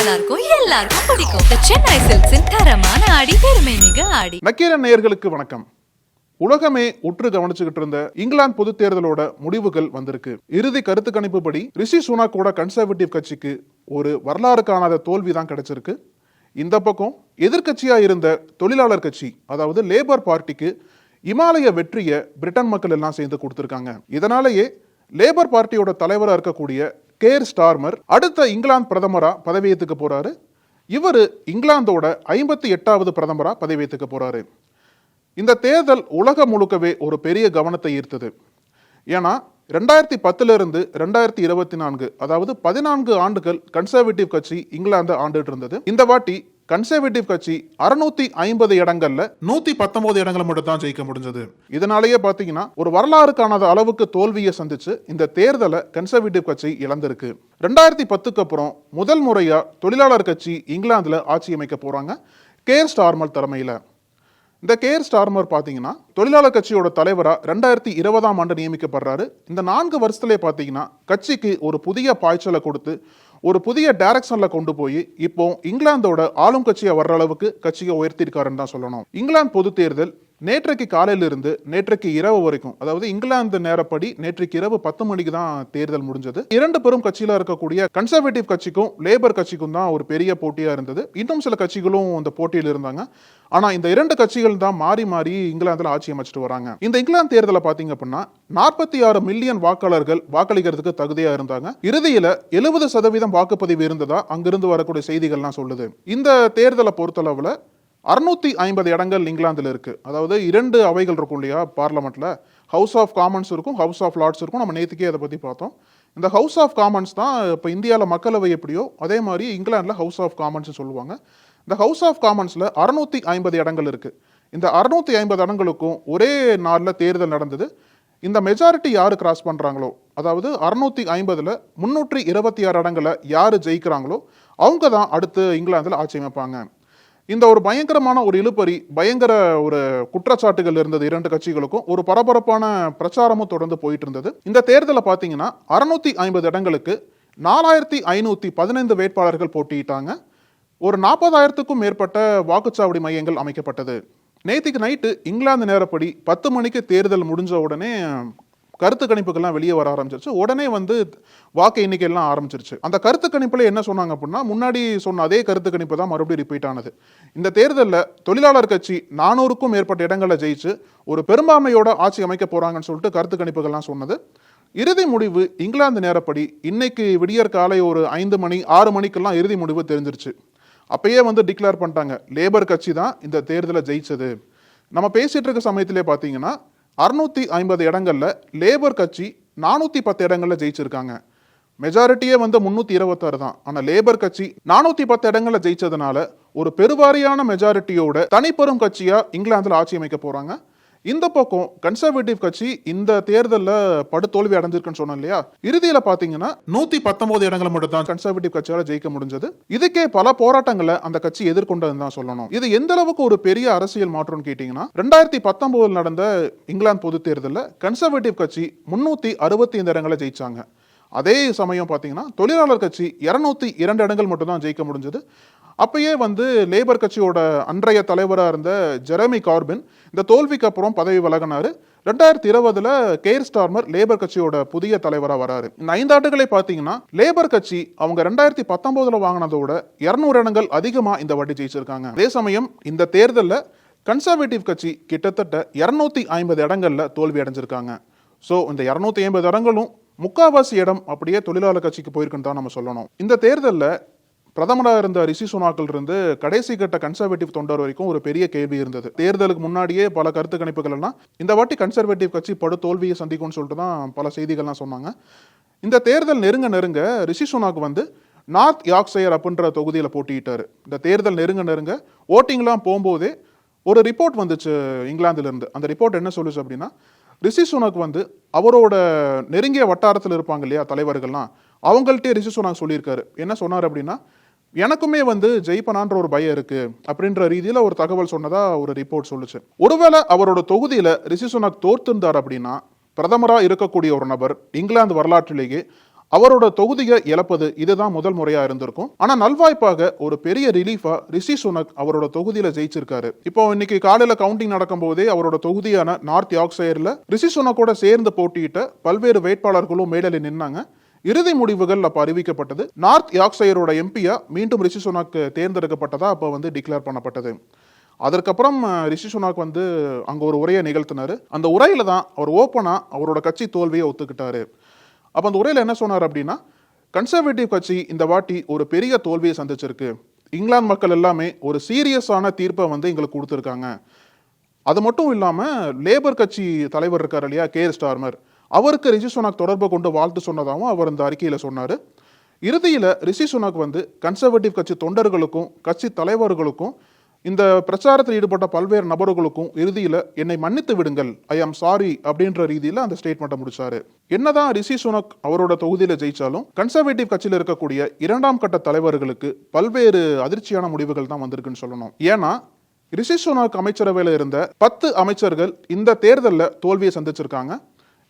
நல்லா இருக்கும் எல்லாருக்கும் பிடிக்கும். சென்னை சில்க்ஸின் தரமான ஆடி பெருமை மிக ஆடி. நக்கீரன் நேயர்களுக்கு வணக்கம். உலகமே உற்று கவனிச்சுக்கிட்டு இருந்த இங்கிலாந்து பொது தேர்தலோட முடிவுகள் வந்திருக்கு. இறுதி கருத்து கணிப்புப்படி ரிஷி சுனாக்கோட கன்சர்வேட்டிவ் கட்சிக்கு ஒரு வரலாறு காணாத தோல்வி தான் கிடைச்சிருக்கு. இந்த பக்கம் எதிர்க்கட்சியா இருந்த தொழிலாளர் கட்சி அதாவது லேபர் பார்ட்டிக்கு இமாலய வெற்றியை பிரிட்டன் மக்கள் எல்லாம் சேர்ந்து கொடுத்துருக்காங்க. இதனாலேயே லேபர் பார்ட்டியோட தலைவராக இருக்கக்கூடிய கேர் ஸ்டார்மர் அடுத்த இங்கிலாந்து பிரதமராக பதவியேற்றுக்க போகிறாரு இவர் இங்கிலாந்தோட ஐம்பத்தி எட்டாவது பிரதமராக பதவியேற்றுக்க போகிறாரு இந்த தேர்தல் உலகம் முழுக்கவே ஒரு பெரிய கவனத்தை ஈர்த்தது. ஏன்னா ரெண்டாயிரத்தி பத்துலேருந்து ரெண்டாயிரத்தி இருபத்தி நான்கு அதாவது பதினான்கு ஆண்டுகள் கன்சர்வேட்டிவ் கட்சி இங்கிலாந்து ஆண்டுட்டு இருந்தது. இந்த வாட்டி கன்சர்வேட்டிவ் கட்சி அறுநூத்தி ஐம்பது இடங்கள்ல நூத்தி பத்தொன்பது இடங்களை மட்டும் தான் ஜெயிக்க முடிஞ்சது. இதனாலேயே பாத்தீங்கன்னா ஒரு வரலாறு காணாத அளவுக்கு தோல்வியை சந்திச்சு இந்த தேர்தலை கன்சர்வேட்டிவ் கட்சி இழந்திருக்கு. ரெண்டாயிரத்தி பத்துக்கு அப்புறம் முதல் முறையா தொழிலாளர் கட்சி இங்கிலாந்துல ஆட்சி அமைக்க போறாங்க கேர் ஸ்டார்மல் தலைமையில. இந்த கேர் ஸ்டார்மர் பார்த்தீங்கன்னா தொழிலாளர் கட்சியோட தலைவராக ரெண்டாயிரத்தி இருபதாம் ஆண்டு நியமிக்கப்படுறாரு. இந்த நான்கு வருஷத்துலேயே பார்த்தீங்கன்னா கட்சிக்கு ஒரு புதிய பாய்ச்சலை கொடுத்து ஒரு புதிய டைரக்ஷனில் கொண்டு போய் இப்போ இங்கிலாந்தோட ஆளும் கட்சியை வர்ற அளவுக்கு கட்சியை உயர்த்திருக்காருன்னு தான் சொல்லணும். இங்கிலாந்து பொது தேர்தல் நேற்றைக்கு காலையிலிருந்து நேற்றைக்கு இரவு வரைக்கும் அதாவது இங்கிலாந்து நேரப்படி நேற்றைக்கு இரவு பத்து மணிக்கு தான் தேர்தல் முடிஞ்சது. இரண்டு பெரும் கட்சியில இருக்கக்கூடிய கன்சர்வேட்டிவ் கட்சிக்கும் லேபர் கட்சிக்கும் தான் ஒரு பெரிய போட்டியா இருந்தது. இன்னும் சில கட்சிகளும் அந்த போட்டியில் இருந்தாங்க. ஆனா இந்த இரண்டு கட்சிகள் தான் மாறி மாறி இங்கிலாந்துல ஆட்சி அமைச்சிட்டு வராங்க. இந்த இங்கிலாந்து தேர்தலை பாத்தீங்க அப்படின்னா நாற்பத்தி ஆறு மில்லியன் வாக்காளர்கள் வாக்களிக்கிறதுக்கு தகுதியா இருந்தாங்க. இறுதியில எழுபது சதவீதம் வாக்குப்பதிவு இருந்ததா அங்கிருந்து வரக்கூடிய செய்திகள்லாம் சொல்லுது. இந்த தேர்தலை பொறுத்தளவுல அறுநூத்தி ஐம்பது இடங்கள் இங்கிலாந்தில் இருக்குது அதாவது இரண்டு அவைகள் இருக்கும் இல்லையா பார்லமெண்ட்டில் ஹவுஸ் ஆஃப் காமன்ஸ் இருக்கும் ஹவுஸ் ஆஃப் லார்ட்ஸ் இருக்கும். நம்ம நேற்றுக்கே அதை பற்றி பார்த்தோம். இந்த ஹவுஸ் ஆஃப் காமன்ஸ் தான் இப்போ இந்தியாவில் மக்களவை எப்படியோ அதே மாதிரி இங்கிலாந்தில் ஹவுஸ் ஆஃப் காமன்ஸ் சொல்லுவாங்க. இந்த ஹவுஸ் ஆஃப் காமன்ஸில் அறுநூத்தி ஐம்பது இடங்கள் இருக்குது இந்த அறுநூத்தி ஐம்பது இடங்களுக்கும் ஒரே நாளில் தேர்தல் நடந்தது. இந்த மெஜாரிட்டி யார் கிராஸ் பண்ணுறாங்களோ அதாவது அறுநூத்தி ஐம்பதில் முன்னூற்றி இருபத்தி ஆறு இடங்களை யார் ஜெயிக்கிறாங்களோ அவங்க தான் அடுத்து இங்கிலாந்தில் ஆட்சி அமைப்பாங்க. இந்த ஒரு பயங்கரமான ஒரு இழுப்பறி பயங்கர ஒரு குற்றச்சாட்டுகள் இருந்தது இரண்டு கட்சிகளுக்கும். ஒரு பரபரப்பான பிரச்சாரமும் தொடர்ந்து போயிட்டு இருந்தது இந்த தேர்தலை பார்த்தீங்கன்னா அறுநூத்தி ஐம்பது இடங்களுக்கு நாலாயிரத்தி ஐநூத்தி பதினைந்து வேட்பாளர்கள் போட்டியிட்டாங்க. ஒரு நாற்பதாயிரத்துக்கும் மேற்பட்ட வாக்குச்சாவடி மையங்கள் அமைக்கப்பட்டது. நேற்றுக்கு நைட்டு இங்கிலாந்து நேரப்படி பத்து மணிக்கு தேர்தல் முடிஞ்ச உடனே கருத்து கணிப்புகள்லாம் வெளியே வர ஆரம்பிச்சிருச்சு. உடனே வந்து வாக்கு எண்ணிக்கையெல்லாம் ஆரம்பிச்சிருச்சு. அந்த கருத்து கணிப்பில் என்ன சொன்னாங்க அப்படின்னா முன்னாடி சொன்ன அதே கருத்து கணிப்பு தான் மறுபடியும் ரிப்பீட் ஆனது. இந்த தேர்தலில் தொழிலாளர் கட்சி நானூறுக்கும் மேற்பட்ட இடங்களை ஜெயிச்சு ஒரு பெரும்பான்மையோட ஆட்சி அமைக்க போகிறாங்கன்னு சொல்லிட்டு கருத்து கணிப்புகள்லாம் சொன்னது. இறுதி முடிவு இங்கிலாந்து நேரப்படி இன்னைக்கு விடியற் காலை ஒரு ஐந்து மணி ஆறு மணிக்கெல்லாம் இறுதி முடிவு தெரிஞ்சிருச்சு. அப்பயே வந்து டிக்ளேர் பண்ணிட்டாங்க. லேபர் கட்சி தான் இந்த தேர்தலை ஜெயிச்சது. நம்ம பேசிகிட்டு இருக்க சமயத்திலே பார்த்தீங்கன்னா அறுநூற்றி ஐம்பது இடங்களில் லேபர் கட்சி நானூற்றி பத்து இடங்களில் ஜெயிச்சிருக்காங்க. மெஜாரிட்டியே வந்து முந்நூற்றி இருபத்தாறு தான். ஆனால் லேபர் கட்சி நானூற்றி பத்து இடங்களில் ஜெயிச்சதுனால ஒரு பெருவாரியான மெஜாரிட்டியோட தனிப்பெரும் கட்சியாக இங்கிலாந்தில் ஆட்சி அமைக்க போகிறாங்க இந்த பக்கம் கன்சர்வேட்டிவ் கட்சி இந்த தேர்தலில் படுதோல்வி அடைஞ்சிருக்குன்னு சொன்னோம் இல்லையா? இறுதியில் பார்த்தீங்கன்னா நூத்தி பத்தொன்பது இடங்களை மட்டும் தான் கன்சர்வேட்டிவ் கட்சியால் ஜெயிக்க முடிஞ்சது. இதுக்கே பல போராட்டங்களை அந்த கட்சி எதிர்கொண்டதுன்னு தான் சொல்லணும். இது எந்த அளவுக்கு ஒரு பெரிய அரசியல் மாற்றம்னு கேட்டீங்கன்னா ரெண்டாயிரத்தி பத்தொன்பதுல நடந்த இங்கிலாந்து பொது தேர்தலில் கன்சர்வேட்டிவ் கட்சி முன்னூத்தி அறுபத்தி ஐந்து இடங்களை ஜெயிச்சாங்க. அதே சமயம் பார்த்தீங்கன்னா தொழிலாளர் கட்சி இரநூத்தி இரண்டு இடங்கள் மட்டும் தான் ஜெயிக்க முடிஞ்சது. அப்பயே வந்து லேபர் கட்சியோட அன்றைய தலைவராக இருந்த ஜெரமி கார்பின் இந்த தோல்விக்கு அப்புறம் பதவி விலகினார். ரெண்டாயிரத்தி இருபதுல கேர் ஸ்டார்மர் லேபர் கட்சியோட புதிய தலைவராக வராரு. இந்த ஐந்தாண்டுகளை பார்த்தீங்கன்னா லேபர் கட்சி அவங்க ரெண்டாயிரத்தி பத்தொன்பதுல வாங்கினதோட இரநூறு இடங்கள் அதிகமாக இந்த வாட்டி ஜெயிச்சிருக்காங்க. அதே சமயம் இந்த தேர்தலில் கன்சர்வேட்டிவ் கட்சி கிட்டத்தட்ட இரநூத்தி ஐம்பது இடங்களில் தோல்வி அடைஞ்சிருக்காங்க. ஸோ இந்த இரநூத்தி ஐம்பது இடங்களும் முக்காவாசி இடம் அப்படியே தொழிலாளர் கட்சிக்கு போயிருக்குன்னு தான் நம்ம சொல்லணும். இந்த தேர்தலில் பிரதமராக இருந்த ரிஷி சுனாக்கள் இருந்து கடைசி கட்ட கன்சர்வேட்டிவ் தொண்டர் வரைக்கும் ஒரு பெரிய கேள்வி இருந்தது. தேர்தலுக்கு முன்னாடியே பல கருத்து கணிப்புகள் எல்லாம் இந்த வாட்டி கன்சர்வேட்டிவ் கட்சி படு தோல்வியை சந்திக்கும்னு சொல்லிட்டு தான் பல செய்திகள்லாம் சொன்னாங்க. இந்த தேர்தல் நெருங்க நெருங்க ரிஷி சுனாக் வந்து நார்த் யாக்ஷயர் அப்படின்ற தொகுதியில் போட்டியிட்டார். இந்த தேர்தல் நெருங்க நெருங்க ஓட்டிங்லாம் போகும்போதே ஒரு ரிப்போர்ட் வந்துச்சு இங்கிலாந்துலேருந்து. அந்த ரிப்போர்ட் என்ன சொல்லுச்சு அப்படின்னா ரிஷி சுனக் வந்து அவரோட நெருங்கிய வட்டாரத்தில் இருப்பாங்க இல்லையா தலைவர்கள்லாம் அவங்கள்ட்டே ரிஷி சுனாக் சொல்லியிருக்காரு. என்ன சொன்னார் அப்படின்னா எனக்குமே வந்து ஜெயிப்பனான்ற ஒரு பயம் இருக்கு அப்படின்ற ரீதியில ஒரு தகவல் சொன்னதா ஒரு ரிப்போர்ட் சொல்லுச்சு. ஒருவேளை அவரோட தொகுதியில ரிஷி சுனக் தோர்த்திருந்தார் அப்படின்னா பிரதமரா இருக்கக்கூடிய ஒரு நபர் இங்கிலாந்து வரலாற்றிலேயே அவரோட தொகுதியை இழப்பது இதுதான் முதல் முறையா இருந்திருக்கும். ஆனா நல்வாய்ப்பாக ஒரு பெரிய ரிலீஃபா ரிஷி சுனக் அவரோட தொகுதியில ஜெயிச்சிருக்காரு. இப்போ இன்னைக்கு காலையில கவுண்டிங் நடக்கும் போதே அவரோட தொகுதியான நார்த் யார்க்ஷயர்ல ரிஷி சுனக்கோட சேர்ந்து போட்டியிட்ட பல்வேறு வேட்பாளர்களும் மேடலில் நின்னாங்க. இறுதி முடிவுகள் அப்போ அறிவிக்கப்பட்டது. நார்த் யார்க்ஷயரோட எம்பியா மீண்டும் ரிஷி சுனாக் தேர்ந்தெடுக்கப்பட்டதா அப்போ வந்து டிக்ளேர் பண்ணப்பட்டது. அதற்கப்புறம் ரிஷி சுனாக் வந்து அங்கே ஒரு உரையை நிகழ்த்தினார். அந்த உரையில் தான் அவர் ஓப்பனாக அவரோட கட்சி தோல்வியை ஒத்துக்கிட்டாரு. அப்போ அந்த உரையில் என்ன சொன்னார் அப்படின்னா கன்சர்வேட்டிவ் கட்சி இந்த வாட்டி ஒரு பெரிய தோல்வியை சந்திச்சிருக்கு. இங்கிலாந்து மக்கள் எல்லாமே ஒரு சீரியஸான தீர்ப்பை வந்து எங்களுக்கு கொடுத்துருக்காங்க. அது மட்டும் இல்லாமல் லேபர் கட்சி தலைவர் இருக்கார் இல்லையா கேர் ஸ்டார்மர். அவருக்கு ரிஷி சுனாக் தொடர்பு கொண்டு வாழ்த்து சொன்னதாகவும் அவர் இந்த அறிக்கையில் சொன்னார். இறுதியில் ரிஷி சுனாக் வந்து கன்சர்வேட்டிவ் கட்சி தொண்டர்களுக்கும் கட்சி தலைவர்களுக்கும் இந்த பிரச்சாரத்தில் ஈடுபட்ட பல்வேறு நபர்களுக்கும் இறுதியில் என்னை மன்னித்து விடுங்கள் ஐ ஆம் சாரி அப்படின்ற ரீதியில் அந்த ஸ்டேட்மெண்ட்டை முடிச்சாரு. என்னதான் ரிஷி சுனக் அவரோட தொகுதியில் ஜெயிச்சாலும் கன்சர்வேட்டிவ் கட்சியில் இருக்கக்கூடிய இரண்டாம் கட்ட தலைவர்களுக்கு பல்வேறு அதிர்ச்சியான முடிவுகள் தான் வந்திருக்குன்னு சொல்லணும். ஏன்னா ரிஷி சுனக் அமைச்சரவையில் இருந்த பத்து அமைச்சர்கள் இந்த தேர்தலில் தோல்வியை சந்திச்சிருக்காங்க.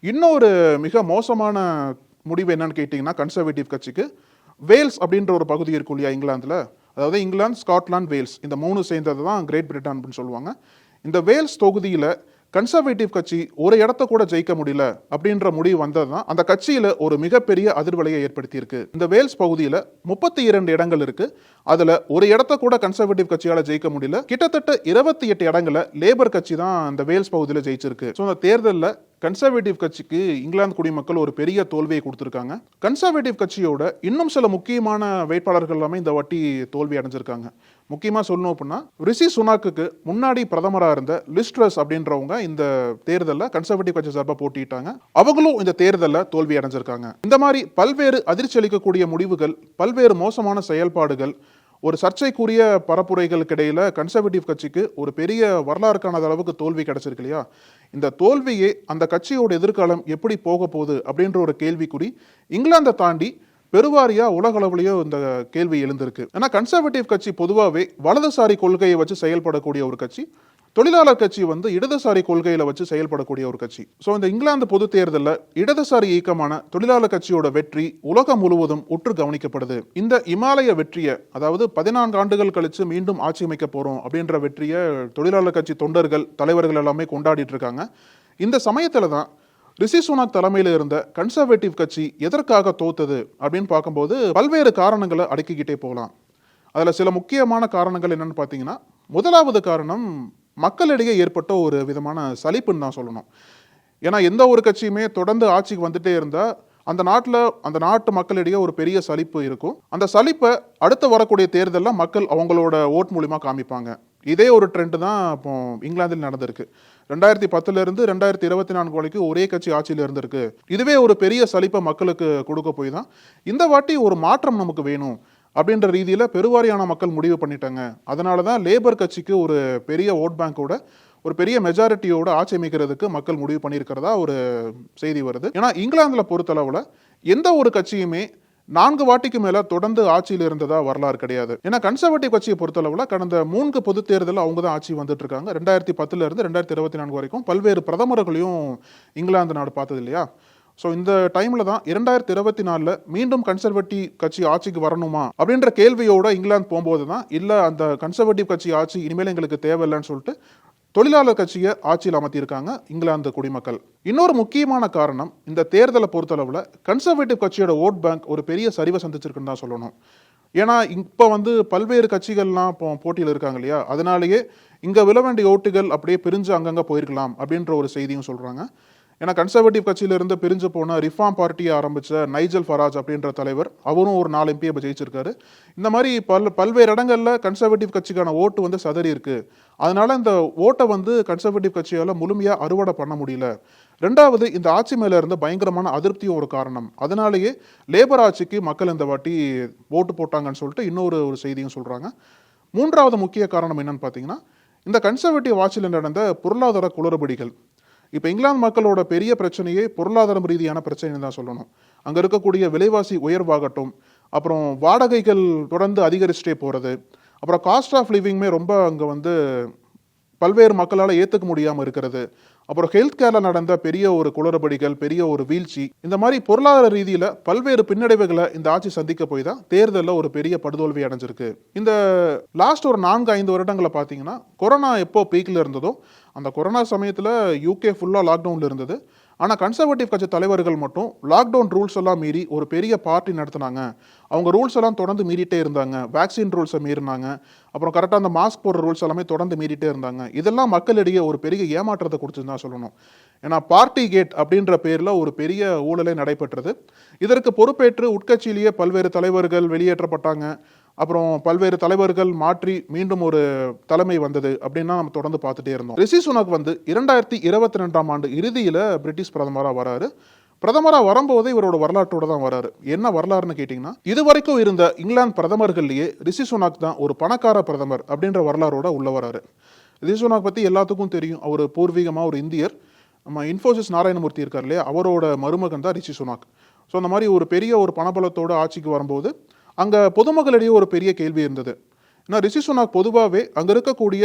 இன்னொரு மிக மோசமான முடிவு என்னன்னு கேட்டிங்கன்னா கன்சர்வேட்டிவ் கட்சிக்கு வேல்ஸ் அப்படின்ற ஒரு பகுதி இருக்கும் இல்லையா இங்கிலாந்தில்? அதாவது இங்கிலாந்து ஸ்காட்லாந்து வேல்ஸ். இந்த மூணு சேர்ந்தது தான் கிரேட் பிரிட்டன் அப்படின்னு சொல்லுவாங்க. இந்த வேல்ஸ் தொகுதியில் கன்சர்வேட்டிவ் கட்சி ஒரு இடத்த கூட ஜெயிக்க முடியல அப்படின்ற முடிவு வந்தது தான் அந்த கட்சியில் ஒரு மிகப்பெரிய அதிர்வலையை ஏற்படுத்தியிருக்கு. இந்த வேல்ஸ் பகுதியில் முப்பத்தி இரண்டு இடங்கள் இருக்கு. அதில் ஒரு இடத்த கூட கன்சர்வேட்டிவ் கட்சியால் ஜெயிக்க முடியல. கிட்டத்தட்ட இருபத்தி எட்டு இடங்களை லேபர் கட்சி தான் அந்த வேல்ஸ் பகுதியில் ஜெயிச்சிருக்கு. ஸோ அந்த தேர்தலில் கன்சர்வேட்டிவ் கட்சிக்கு இங்கிலாந்து குடிமக்கள் ஒரு பெரிய தோல்வியை கொடுத்துருக்காங்க. கன்சர்வேட்டிவ் கட்சியோட இன்னும் சில முக்கியமான வேட்பாளர்கள் எல்லாமே இந்த வாட்டி தோல்வி அடைஞ்சிருக்காங்க. முக்கியமாக சொல்லணும் அப்படின்னா ரிஷி சுனாக்குக்கு முன்னாடி பிரதமராக இருந்த லிஸ்ட்ரஸ் அப்படின்றவங்க இந்த தேர்தலில் கன்சர்வேட்டிவ் கட்சி சார்பாக போட்டிட்டாங்க அவங்களும் இந்த தேர்தலில் தோல்வி அடைஞ்சிருக்காங்க. இந்த மாதிரி பல்வேறு அதிர்ச்சி அளிக்கக்கூடிய முடிவுகள் பல்வேறு மோசமான செயல்பாடுகள் ஒரு சர்ச்சைக்குரிய பரப்புரைகளுக்கு இடையில கன்சர்வேட்டிவ் கட்சிக்கு ஒரு பெரிய வரலாறு காணாத அளவுக்கு தோல்வி கிடைச்சிருக்கு இல்லையா? இந்த தோல்வியே அந்த கட்சியோட எதிர்காலம் எப்படி போக போகுது அப்படின்ற ஒரு கேள்விக்குறி இங்கிலாந்தை தாண்டி பெருவாரியா உலகளவுலயோ இந்த கேள்வி எழுந்திருக்கு. ஏன்னா கன்சர்வேட்டிவ் கட்சி பொதுவாகவே வலதுசாரி கொள்கையை வச்சு செயல்படக்கூடிய ஒரு கட்சி. தொழிலாளர் கட்சி வந்து இடதுசாரி கொள்கையில வச்சு செயல்படக்கூடிய ஒரு கட்சி. ஸோ இந்த இங்கிலாந்து பொது தேர்தலில் இடதுசாரி இயக்கமான தொழிலாளர் கட்சியோட வெற்றி உலகம் முழுவதும் உற்று கவனிக்கப்படுது. இந்த இமாலய வெற்றியை அதாவது பதினான்கு ஆண்டுகள் கழிச்சு மீண்டும் ஆட்சி அமைக்க போறோம் அப்படின்ற வெற்றியை தொழிலாளர் கட்சி தொண்டர்கள் தலைவர்கள் எல்லாமே கொண்டாடிட்டு இருக்காங்க. இந்த சமயத்துல தான் ரிஷி சுனாக் தலைமையில் இருந்த கன்சர்வேட்டிவ் கட்சி எதற்காக தோத்தது அப்படின்னு பார்க்கும்போது பல்வேறு காரணங்களை அடுக்கிக்கிட்டே போகலாம். அதில் சில முக்கியமான காரணங்கள் என்னன்னு பார்த்தீங்கன்னா முதலாவது காரணம் மக்களிடையே ஏற்பட்ட ஒரு விதமான சலிப்புன்னு தான் சொல்லணும். ஏன்னா எந்த ஒரு கட்சியுமே தொடர்ந்து ஆட்சிக்கு வந்துட்டே இருந்தால் அந்த நாட்டில் அந்த நாட்டு மக்களிடையே ஒரு பெரிய சலிப்பு இருக்கும். அந்த சலிப்பை அடுத்து வரக்கூடிய தேர்தலில் மக்கள் அவங்களோட ஓட் மூலிமா காமிப்பாங்க. இதே ஒரு ட்ரெண்டு தான் இப்போ இங்கிலாந்தில் நடந்திருக்கு. ரெண்டாயிரத்தி பத்துலேருந்து ரெண்டாயிரத்தி இருபத்தி நான்கு வரைக்கும் ஒரே கட்சி ஆட்சியில் இருந்திருக்கு. இதுவே ஒரு பெரிய சலிப்பை மக்களுக்கு கொடுக்க போய் தான் இந்த வாட்டி ஒரு மாற்றம் நமக்கு வேணும். அப்படின்ற ரீதியில் பெருவாரியான மக்கள் முடிவு பண்ணிட்டாங்க. அதனால தான் லேபர் கட்சிக்கு ஒரு பெரிய ஓட் பேங்கோட ஒரு பெரிய மெஜாரிட்டியோட ஆட்சி அமைக்கிறதுக்கு மக்கள் முடிவு பண்ணியிருக்கிறதா ஒரு செய்தி வருது. ஏன்னா இங்கிலாந்தில் பொறுத்தளவில் எந்த ஒரு கட்சியுமே நான்கு வாட்டிக்கு மேலே தொடர்ந்து ஆட்சியில் இருந்ததா வரலாறு கிடையாது. ஏன்னா கன்சர்வேட்டிவ் கட்சியை பொறுத்தளவில் கடந்த மூன்று பொது தேர்தலில் அவங்க தான் ஆட்சி வந்துட்டு இருக்காங்க ரெண்டாயிரத்தி பத்துல இருந்து ரெண்டாயிரத்தி இருபத்தி நான்கு வரைக்கும் பல்வேறு பிரதமர்களையும் இங்கிலாந்து நாடு பார்த்தது இல்லையா ஸோ இந்த டைமில் தான் இரண்டாயிரத்தி இருபத்தி நாலில் மீண்டும் கன்சர்வேட்டிவ் கட்சி ஆட்சிக்கு வரணுமா அப்படின்ற கேள்வியோட இங்கிலாந்து போகும்போது தான் இல்லை அந்த கன்சர்வேட்டிவ் கட்சி ஆட்சி இனிமேல் எங்களுக்கு தேவையில்லைன்னு சொல்லிட்டு தொழிலாளர் கட்சியை ஆட்சியில் அமர்த்தியிருக்காங்க இங்கிலாந்து குடிமக்கள். இன்னொரு முக்கியமான காரணம் இந்த தேர்தலை பொறுத்தளவில் கன்சர்வேட்டிவ் கட்சியோட ஓட் பேங்க் ஒரு பெரிய சரிவை சந்திச்சிருக்குன்னு தான் சொல்லணும். ஏன்னா இப்போ வந்து பல்வேறு கட்சிகள்லாம் இப்போ போட்டியில் இருக்காங்க இல்லையா? அதனாலேயே இங்கே விழ வேண்டிய ஓட்டுகள் அப்படியே பிரிஞ்சு அங்கங்கே போயிருக்கலாம் அப்படின்ற ஒரு செய்தியும் சொல்கிறாங்க ஏன்னா கன்சர்வேட்டிவ் கட்சியிலிருந்து பிரிஞ்சு போன ரிஃபார்ம் பார்ட்டியை ஆரம்பிச்ச நைஜல் ஃபராஜ் அப்படின்ற தலைவர் அவரும் ஒரு நாலு எம்பி இப்போ ஜெயிச்சிருக்காரு. இந்த மாதிரி பல் பல்வேறு இடங்கள்ல கன்சர்வேட்டிவ் கட்சிக்கான ஓட்டு வந்து சதறி இருக்கு. அதனால இந்த ஓட்டை வந்து கன்சர்வேட்டிவ் கட்சியால் முழுமையா அறுவடை பண்ண முடியல. ரெண்டாவது இந்த ஆட்சி மேல இருந்த பயங்கரமான அதிருப்தியும் ஒரு காரணம். அதனாலேயே லேபர் ஆட்சிக்கு மக்கள் இந்த வாட்டி ஓட்டு போட்டாங்கன்னு சொல்லிட்டு இன்னொரு ஒரு செய்தியும் சொல்றாங்க. மூன்றாவது முக்கிய காரணம் என்னன்னு பார்த்தீங்கன்னா இந்த கன்சர்வேட்டிவ் ஆட்சியில் நடந்த பொருளாதார குளறுபடிகள். இப்போ இங்கிலாந்து மக்களோட பெரிய பிரச்சனையே பொருளாதாரம் ரீதியான பிரச்சனை தான் சொல்லணும். அங்கே இருக்கக்கூடிய விலைவாசி உயர்வாகட்டும் அப்புறம் வாடகைகள் தொடர்ந்து அதிகரிச்சுட்டே போகிறது அப்புறம் காஸ்ட் ஆஃப் லிவிங்குமே ரொம்ப அங்கே வந்து பல்வேறு மக்களால் ஏற்றுக்க முடியாமல் இருக்கிறது. அப்புறம் ஹெல்த் கேரில் நடந்த பெரிய ஒரு குளறுபடிகள் பெரிய ஒரு வீழ்ச்சி இந்த மாதிரி பொருளாதார ரீதியில் பல்வேறு பின்னடைவுகளை இந்த ஆட்சி சந்திக்க போய் தான் தேர்தலில் ஒரு பெரிய படுதோல்வி அடைஞ்சிருக்கு. இந்த லாஸ்ட் ஒரு நான்கு ஐந்து வருடங்களை பார்த்தீங்கன்னா கொரோனா எப்போ பீக்கில் இருந்ததோ அந்த கொரோனா சமயத்தில் யூகே ஃபுல்லாக லாக்டவுனில் இருந்தது. ஆனால் கன்சர்வேட்டிவ் கட்சி தலைவர்கள் மட்டும் லாக்டவுன் ரூல்ஸ் எல்லாம் மீறி ஒரு பெரிய பார்ட்டி நடத்தினாங்க. அவங்க ரூல்ஸ் எல்லாம் தொடர்ந்து மீறிட்டே இருந்தாங்க. வேக்சின் ரூல்ஸை மீறினாங்க. அப்புறம் கரெக்டாக அந்த மாஸ்க் போடுற ரூல்ஸ் எல்லாமே தொடர்ந்து மீறிட்டே இருந்தாங்க. இதெல்லாம் மக்களிடையே ஒரு பெரிய ஏமாற்றத்தை கொடுத்துன்னு தான் சொல்லணும். ஏன்னா பார்ட்டி கேட் அப்படின்ற பேரில் ஒரு பெரிய ஊழலே நடைபெற்றது. இதற்கு பொறுப்பேற்று உட்கட்சியிலேயே பல்வேறு தலைவர்கள் வெளியேற்றப்பட்டாங்க. அப்புறம் பல்வேறு தலைவர்கள் மாற்றி மீண்டும் ஒரு தலைமை வந்தது அப்படின்னா நம்ம தொடர்ந்து பார்த்துட்டே இருந்தோம். ரிஷி சுனக் வந்து இரண்டாயிரத்தி இருபத்தி ரெண்டாம் ஆண்டு இறுதியில் பிரிட்டிஷ் பிரதமராக வராரு. பிரதமராக வரும்போது இவரோட வரலாற்றோட தான் வராரு. என்ன வரலாறுன்னு கேட்டிங்கன்னா இது வரைக்கும் இருந்த இங்கிலாந்து பிரதமர்கள்லேயே ரிஷி சுனாக் தான் ஒரு பணக்கார பிரதமர் அப்படின்ற வரலாறோட உள்ள வராரு. ரிஷி சுனாக் பற்றி எல்லாத்துக்கும் தெரியும். அவர் பூர்வீகமாக ஒரு இந்தியர். நம்ம இன்ஃபோசிஸ் நாராயணமூர்த்தி இருக்கார் இல்லையா? அவரோட மருமகன் தான் ரிஷி சுனாக். ஸோ அந்த மாதிரி ஒரு பெரிய ஒரு பணபலத்தோட ஆட்சிக்கு வரும்போது அங்கே பொதுமக்களிடையே ஒரு பெரிய கேள்வி இருந்தது. ஏன்னா ரிஷி சுனாக் பொதுவாகவே அங்கே இருக்கக்கூடிய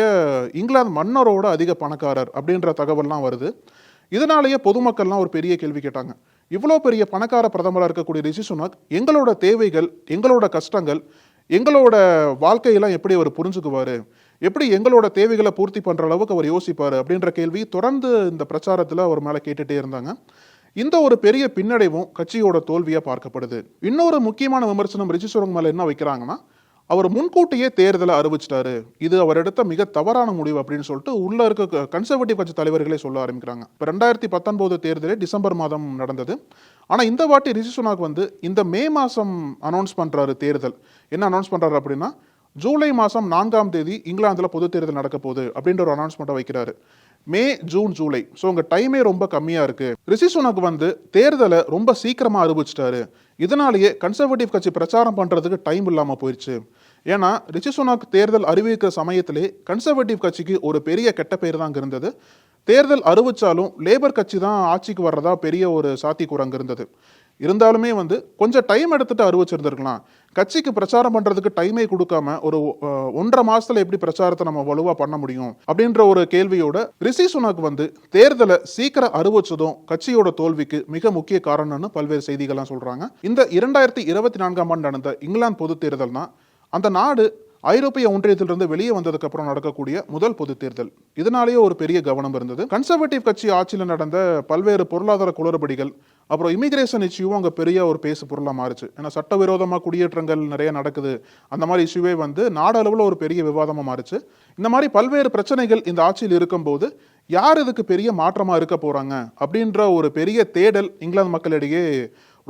இங்கிலாந்து மன்னரோட அதிக பணக்காரர் அப்படின்ற தகவல்லாம் வருது. இதனாலேயே பொதுமக்கள்லாம் ஒரு பெரிய கேள்வி கேட்டாங்க. இவ்வளோ பெரிய பணக்கார பிரதமராக இருக்கக்கூடிய ரிஷி சுனாக் எங்களோட தேவைகள் எங்களோட கஷ்டங்கள் எங்களோட வாழ்க்கையெல்லாம் எப்படி அவர் புரிஞ்சுக்குவார்? எப்படி எங்களோட தேவைகளை பூர்த்தி பண்ணுற அளவுக்கு அவர் யோசிப்பார்? அப்படின்ற கேள்வி தொடர்ந்து இந்த பிரச்சாரத்தில் அவர் மேலே கேட்டுகிட்டே இருந்தாங்க. இந்த ஒரு பெரிய பின்னடைவும் கட்சியோட தோல்வியா பார்க்கப்படுது. இன்னொரு முக்கியமான விமர்சனம் ரிஷி சுரங் மேல என்ன வைக்கிறாங்கன்னா அவர் முன்கூட்டியே தேர்தலை அறிவிச்சிட்டாரு. இது அவர் எடுத்த மிக தவறான முடிவு அப்படின்னு சொல்லிட்டு உள்ள இருக்க கன்சர்வேட்டிவ் கட்சி தலைவர்களே சொல்ல ஆரம்பிக்கிறாங்க. இப்போ ரெண்டாயிரத்தி பத்தொன்பது தேர்தலே டிசம்பர் மாதம் நடந்தது. ஆனா இந்த வாட்டி ரிஷி சுனாக் வந்து இந்த மே மாசம் அனௌன்ஸ் பண்றாரு தேர்தல். என்ன அனௌன்ஸ் பண்றாரு அப்படின்னா ஜூலை மாதம் நான்காம் தேதி இங்கிலாந்தில் பொது தேர்தல் நடக்க போகுது அப்படின்ற ஒரு அனௌன்ஸ்மெண்ட்டை வைக்கிறாரு. May June July. ஸோ உங்கள் டைமே ரொம்ப கம்மியாக இருக்கு. ரிஷி சுனக் வந்து தேர்தலை ரொம்ப சீக்கிரமாக அறிவிச்சிட்டாரு இதனாலேயே கன்சர்வேட்டிவ் கட்சி பிரச்சாரம் பண்ணுறதுக்கு டைம் இல்லாமல் போயிடுச்சு ஏன்னா ரிஷி சுனாக் தேர்தல் அறிவிக்கிற சமயத்திலே கன்சர்வேட்டிவ் கட்சிக்கு ஒரு பெரிய கெட்ட பேர் தான் இருந்தது. தேர்தல் அறிவிச்சாலும் லேபர் கட்சி தான் ஆட்சிக்கு வர்றதா பெரிய ஒரு சாத்தியக்கூறு இருந்தது. இருந்தாலுமே வந்து கொஞ்சம் டைம் எடுத்துட்டு அறிவிச்சிருந்திருக்கலாம் கட்சிக்கு பிரச்சாரம் பண்றதுக்கு டைமே கொடுக்காம ஒரு ஒன்றரை மாசத்துல எப்படி பிரச்சாரத்தை நம்ம வலுவா பண்ண முடியும்? அப்படின்ற ஒரு கேள்வியோட ரிஷி சுனாக் வந்து தேர்தலை சீக்கிரம் அறிவிச்சதும் கட்சியோட தோல்விக்கு மிக முக்கிய காரணம்னு பல்வேறு செய்திகள்லாம் சொல்றாங்க. இந்த இரண்டாயிரத்தி இருபத்தி நான்காம் ஆண்டு நடந்த இங்கிலாந்து பொது தேர்தல் தான் அந்த நாடு ஐரோப்பிய ஒன்றியத்திலிருந்து வெளியே வந்ததுக்கு அப்புறம் நடக்கக்கூடிய முதல் பொது தேர்தல். இதனாலேயே ஒரு பெரிய கவனம் இருந்தது. கன்சர்வேட்டிவ் கட்சி ஆட்சியில் நடந்த பல்வேறு பொருளாதார குளறுபடிகள் அப்புறம் இமிகிரேஷன் இஷ்யூவும் அங்கே பெரிய ஒரு பேசு பொருளாக மாறுச்சு. ஏன்னா சட்டவிரோதமாக குடியேற்றங்கள் நிறைய நடக்குது. அந்த மாதிரி இஷ்யூவே வந்து நாடளவில் ஒரு பெரிய விவாதமாக மாறுச்சு. இந்த மாதிரி பல்வேறு பிரச்சனைகள் இந்த ஆட்சியில் இருக்கும்போது யார் இதுக்கு பெரிய மாற்றமாக இருக்க போகிறாங்க அப்படின்ற ஒரு பெரிய தேடல் இங்கிலாந்து மக்களிடையே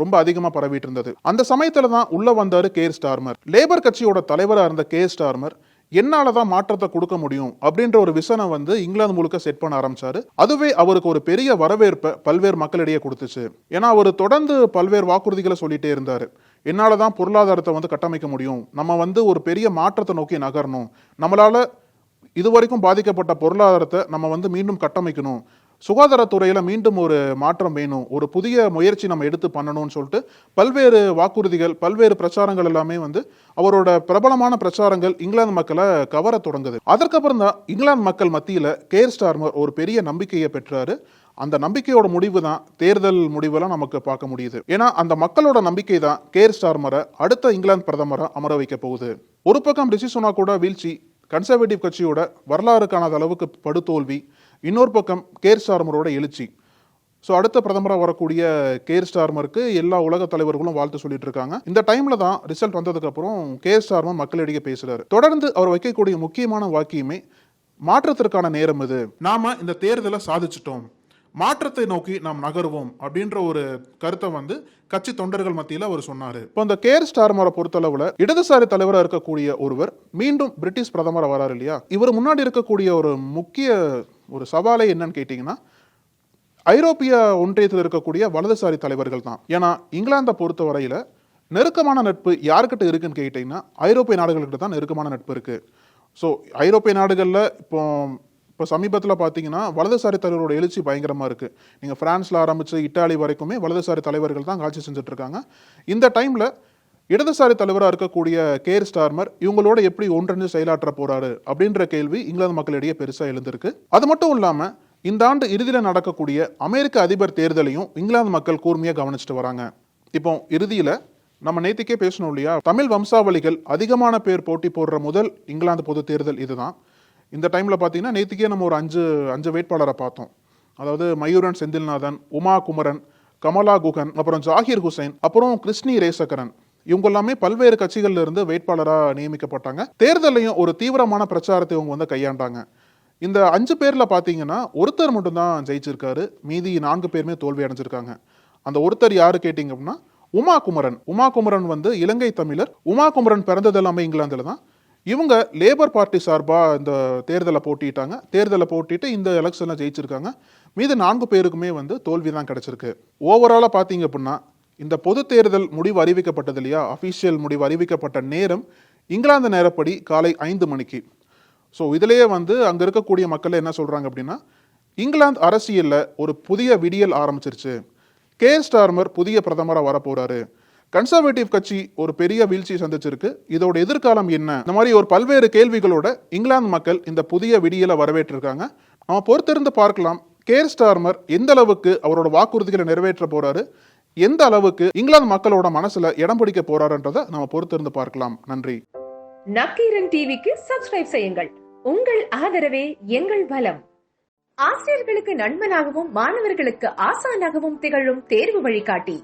ரொம்ப அதிகமாக பரவிட்டு இருந்தது அந்த சமயத்துல தான் உள்ள வந்தாரு கேர் ஸ்டார்மர். லேபர் கட்சியோட தலைவராக இருந்த கேர் ஸ்டார்மர் என்னால் தான் மாற்றத்தை கொடுக்க முடியும் அப்படின்ற ஒரு விசனை வந்து இங்கிலாந்து முழுக்க செட் பண்ண ஆரம்பிச்சாரு. அதுவே அவருக்கு ஒரு பெரிய வரவேற்பை பல்வேறு மக்களிடையே கொடுத்துச்சு. ஏன்னா அவர் தொடர்ந்து பல்வேறு வாக்குறுதிகளை சொல்லிட்டே இருந்தாரு. என்னால் தான் பொருளாதாரத்தை வந்து கட்டமைக்க முடியும். நம்ம வந்து ஒரு பெரிய மாற்றத்தை நோக்கி நகரணும். நம்மளால இதுவரைக்கும் பாதிக்கப்பட்ட பொருளாதாரத்தை நம்ம வந்து மீண்டும் கட்டமைக்கணும். சுகாதாரத்துறையில் மீண்டும் ஒரு மாற்றம் வேணும். ஒரு புதிய முயற்சி நம்ம எடுத்து பண்ணணும்னு சொல்லிட்டு பல்வேறு வாக்குறுதிகள் பல்வேறு பிரச்சாரங்கள் எல்லாமே வந்து அவரோட பிரபலமான பிரச்சாரங்கள் இங்கிலாந்து மக்களை கவர தொடங்குது. அதற்கப்புறம் தான் இங்கிலாந்து மக்கள் மத்தியில் கேர் ஸ்டார்மர் ஒரு பெரிய நம்பிக்கையை பெற்றாரு. அந்த நம்பிக்கையோட முடிவு தான் தேர்தல் முடிவெல்லாம் நமக்கு பார்க்க முடியுது. ஏன்னா அந்த மக்களோட நம்பிக்கை தான் கேர் ஸ்டார்மரை அடுத்த இங்கிலாந்து பிரதமரை அமர வைக்க போகுது. ஒரு பக்கம் ரிஷி கூட வீழ்ச்சி கன்சர்வேட்டிவ் கட்சியோட வரலாறு காணாத அளவுக்கு படுதோல்வி. இன்னொரு பக்கம் கேர் ஸ்டார்மரோட எழுச்சி. ஸோ அடுத்த பிரதமராக வரக்கூடிய கேர் ஸ்டார்மருக்கு எல்லா உலக தலைவர்களும் வாழ்த்து சொல்லிட்டு இருக்காங்க. இந்த டைம்ல தான் ரிசல்ட் வந்ததுக்கப்புறம் கேர் ஸ்டார்மர் மக்களிடையே பேசுறாரு. தொடர்ந்து அவர் வைக்கக்கூடிய முக்கியமான வாக்கியமே மாற்றத்திற்கான நேரம் இது. நாம இந்த தேர்தலை சாதிச்சிட்டோம். மாற்றத்தை நோக்கி நாம் நகருவோம் அப்படின்ற ஒரு கருத்தை வந்து கட்சி தொண்டர்கள் மத்தியில் அவர் சொன்னார். இப்போ இந்த கேர் ஸ்டார்மரை பொறுத்தளவில் இடதுசாரி தலைவராக இருக்கக்கூடிய ஒருவர் மீண்டும் பிரிட்டிஷ் பிரதமராக வராரு இல்லையா? இவர் முன்னாடி இருக்கக்கூடிய ஒரு முக்கிய ஒரு சவாலே என்னன்னு கேட்டிங்கன்னா ஐரோப்பிய ஒன்றியத்தில் இருக்கக்கூடிய வலதுசாரி தலைவர்கள் தான். ஏன்னா இங்கிலாந்தை பொறுத்த வரையில் நெருக்கமான நட்பு யார்கிட்ட இருக்குன்னு கேட்டிங்கன்னா ஐரோப்பிய நாடுகள்கிட்ட தான் நெருக்கமான நட்பு இருக்குது ஸோ ஐரோப்பிய நாடுகளில் இப்போ இப்போ சமீபத்தில் பார்த்தீங்கன்னா வலதுசாரி தலைவரோட எழுச்சி பயங்கரமாக இருக்குது நீங்கள் ஃப்ரான்ஸில் ஆரம்பித்து இட்டாலி வரைக்குமே வலதுசாரி தலைவர்கள் தான் ஆட்சி செஞ்சுட்ருக்காங்க. இந்த டைமில் இடதுசாரி தலைவராக இருக்கக்கூடிய கேர் ஸ்டார்மர் இவங்களோட எப்படி ஒன்றிணைந்து செயலாற்ற போறாரு அப்படின்ற கேள்வி இங்கிலாந்து மக்களிடையே பெருசாக எழுந்திருக்கு. அது மட்டும் இல்லாமல் இந்த ஆண்டு இறுதியில் நடக்கக்கூடிய அமெரிக்க அதிபர் தேர்தலையும் இங்கிலாந்து மக்கள் கூர்மையாக கவனிச்சுட்டு வராங்க. இப்போ இறுதியில் நம்ம நேத்திக்கே பேசணும் இல்லையா? தமிழ் வம்சாவளிகள் அதிகமான பேர் போட்டி போடுற முதல் இங்கிலாந்து பொது தேர்தல் இதுதான். இந்த டைமில் பார்த்தீங்கன்னா நேற்றுக்கே நம்ம ஒரு அஞ்சு அஞ்சு வேட்பாளரை பார்த்தோம். அதாவது மயூரன் செந்தில்நாதன் உமா குமரன் கமலா குகன் அப்புறம் ஜாகிர் ஹுசைன் அப்புறம் கிருஷ்ணி ரேசகரன். இவங்க எல்லாமே பல்வேறு கட்சிகள்ல இருந்து வேட்பாளராக நியமிக்கப்பட்டாங்க. தேர்தலையும் ஒரு தீவிரமான பிரச்சாரத்தை இவங்க வந்து கையாண்டாங்க. இந்த அஞ்சு பேரில் பார்த்தீங்கன்னா ஒருத்தர் மட்டும்தான் ஜெயிச்சிருக்காரு. மீதி நான்கு பேருமே தோல்வி அடைஞ்சிருக்காங்க. அந்த ஒருத்தர் யாரு கேட்டிங்க அப்படின்னா உமா குமரன் உமா குமரன் வந்து இலங்கை தமிழர். உமா குமரன் பிறந்தது எல்லாமே இங்கிலாந்துல தான் இவங்க லேபர் பார்ட்டி சார்பாக இந்த தேர்தலை போட்டிட்டாங்க. தேர்தலை போட்டிட்டு இந்த எலெக்ஷனில் ஜெயிச்சிருக்காங்க. மீது நான்கு பேருக்குமே வந்து தோல்வி தான் கிடச்சிருக்கு. ஓவராலாக பார்த்தீங்க அப்படின்னா இந்த பொது தேர்தல் முடிவு அறிவிக்கப்பட்டது இல்லையா? அஃபீஷியல் முடிவு அறிவிக்கப்பட்ட நேரம் இங்கிலாந்து நேரப்படி காலை ஐந்து மணிக்கு. ஸோ இதிலேயே வந்து அங்கே இருக்கக்கூடிய மக்கள் என்ன சொல்கிறாங்க அப்படின்னா இங்கிலாந்து அரசியலில் ஒரு புதிய விடியல் ஆரம்பிச்சிருச்சு. கேர் ஸ்டார்மர் புதிய பிரதமராக வரப்போகிறாரு கன்சர்வேட்டிவ் கட்சி ஒரு பெரிய வீழ்ச்சியை சந்திச்சிருக்கு. இதோட எதிர்காலம் என்ன? இந்த மாதிரி ஒரு பல்வேறு கேள்விகளோட இங்கிலாந்து மக்கள் இந்த புதிய விடியலை வரவேற்றிருக்காங்க. நம்ம பொறுத்திருந்து பார்க்கலாம் கேர் ஸ்டார்மர் எந்த அளவுக்கு அவரோட வாக்குறுதிகளை நிறைவேற்ற போறாரு? எந்த அளவுக்கு இங்கிலாந்து மக்களோட மனசுல இடம் பிடிக்க போறாருன்றதை நம்ம பொறுத்திருந்து பார்க்கலாம். நன்றி. நக்கீரன் டிவிக்கு சப்ஸ்கிரைப் செய்யுங்கள். உங்கள் ஆதரவே எங்கள் பலம் ஆசிரியர்களுக்கு நண்பனாகவும் மாணவர்களுக்கு ஆசானாகவும் திகழும் தேர்வு வழிகாட்டி.